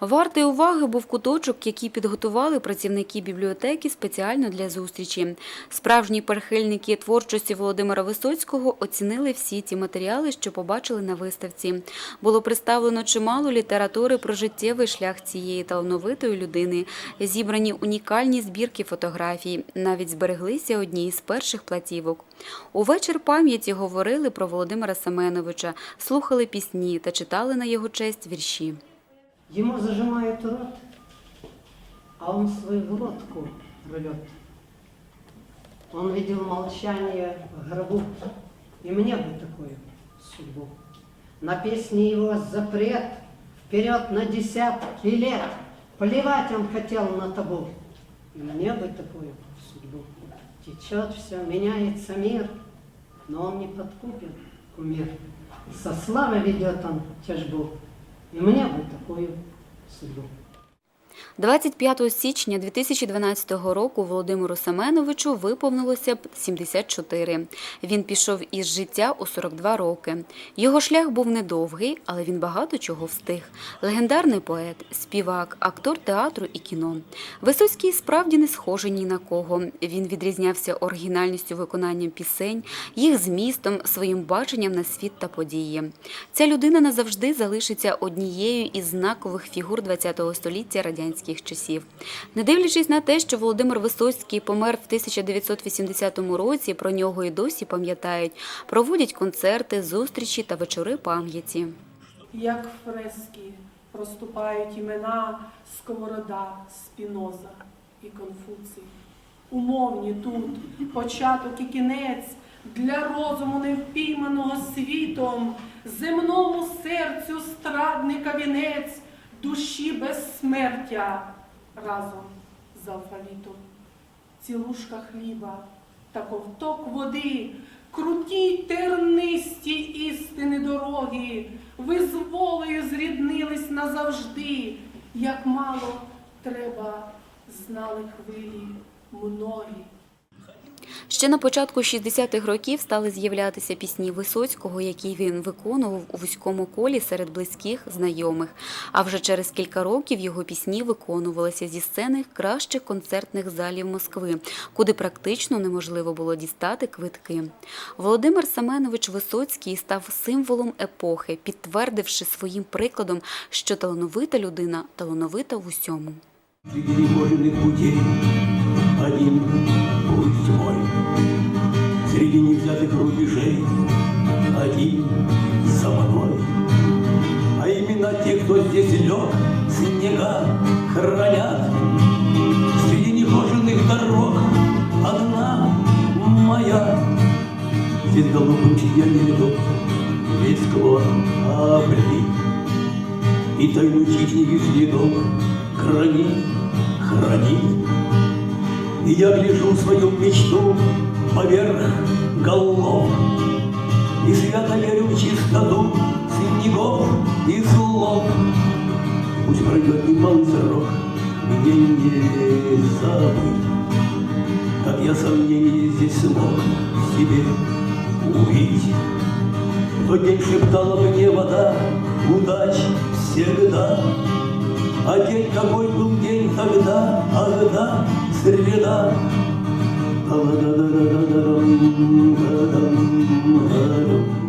Вартий уваги був куточок, який підготували працівники бібліотеки спеціально для зустрічі. Справжні прихильники творчості Володимира Висоцького оцінили всі ті матеріали, що побачили на виставці. Було представлено чимало літератури про життєвий шлях цієї талановитої людини, зібрані унікальні збірки фотографій. Навіть збереглися одні із перших платівок. Увечір пам'яті говорили про Володимира Семеновича, слухали пісні та читали на його честь вірші. Ему зажимают рот, а он свою глотку рвет. Он видел молчание в гробу, и мне бы такую судьбу. На песни его запрет, вперед на десятки лет. Плевать он хотел на табу, и мне бы такую судьбу. Течет все, меняется мир, но он не подкупен, кумир. Со славы ведет он тяжбу, и мне вот такую судьбу. 25 січня 2012 року Володимиру Семеновичу виповнилося б 74. Він пішов із життя у 42 роки. Його шлях був недовгий, але він багато чого встиг. Легендарний поет, співак, актор театру і кіно. Висоцький справді не схожий ні на кого. Він відрізнявся оригінальністю виконанням пісень, їх змістом, своїм баченням на світ та події. Ця людина назавжди залишиться однією із знакових фігур ХХ століття радянських часів. Не дивлячись на те, що Володимир Висоцький помер в 1980 році, про нього і досі пам'ятають, проводять концерти, зустрічі та вечори пам'яті. як фрески проступають імена Сковорода, Спіноза і Конфуцій. Умовні тут початок і кінець для розуму невпійманого світом, земному серцю страдника вінець, душі безсмертя разом з алфавітом. Цілушка хліба та ковток води, круті тернисті істини дороги, ви з волею зріднились назавжди, як мало треба знали хвилі многі. Ще на початку 60-х років стали з'являтися пісні Висоцького, які він виконував у вузькому колі серед близьких знайомих. А вже через кілька років його пісні виконувалися зі сцени кращих концертних залів Москви, куди практично неможливо було дістати квитки. Володимир Семенович Висоцький став символом епохи, підтвердивши своїм прикладом, що талановита людина талановита в усьому. Среди невольных путей один путь мой. Невзятых рубежей один за мной. А именно те, кто здесь лег, снега хранят. Среди нехоженных дорог одна моя. Здесь голубым сиянием ведут весь склон облит. И тайну чьих следов хранит, хранит. И я гляжу свою мечту поверх голов И свято верю в чистоту снегов и слов Пусть пройдет немалый срок, мне не забыть Как я сомнений здесь смог себе увидеть в тот день шептала мне вода, удач всегда. А день какой был день тогда, ага, среда. Thank you.